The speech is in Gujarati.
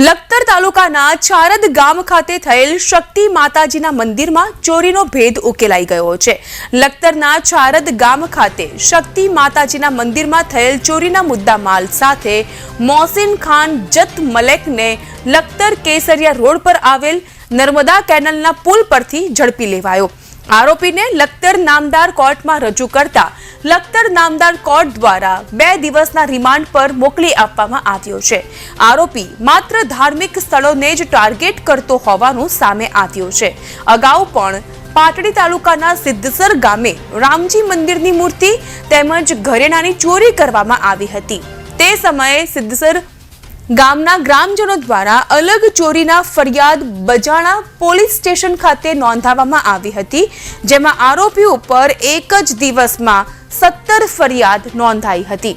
લખતર તાલુકાના ચારદ ગામ ખાતે થયેલ શક્તિ માતાજીના મંદિરમાં ચોરીનો ભેદ ઉકેલાઈ ગયો છે. લખતરના ચારદ ગામ ખાતે શક્તિ માતાજીના મંદિરમાં થયેલ ચોરીના મુદ્દા માલ સાથે મોહસિન ખાન, જત મલેકને લખતર કેસરિયા રોડ પર આવેલ નર્મદા કેનલના પુલ પરથી ઝડપી લેવાયો. આરોપીને લખતર નામદાર કોર્ટમાં રજૂ કરતા લખતર નામદાર કોર્ટ દ્વારા બે દિવસના રિમાન્ડ પર મોકલી આપવામાં આવ્યો છે. આરોપી માત્ર ધાર્મિક સ્થળોને જ ટાર્ગેટ કરતો હોવાનું સામે આવ્યું છે. અગાઉ પણ પાટડી તાલુકાના સિદ્ધસર ગામે રામજી મંદિરની મૂર્તિ તેમજ ઘરેણાની ચોરી કરવામાં આવી હતી. તે સમયે સિદ્ધસર ગામના ગ્રામજનો દ્વારા અલગ ચોરીના ફરિયાદ બજાણા પોલીસ સ્ટેશન ખાતે નોંધાવવામાં આવી હતી, જેમાં આરોપી ઉપર એક જ દિવસમાં સત્તર ફરિયાદ નોંધાઈ હતી.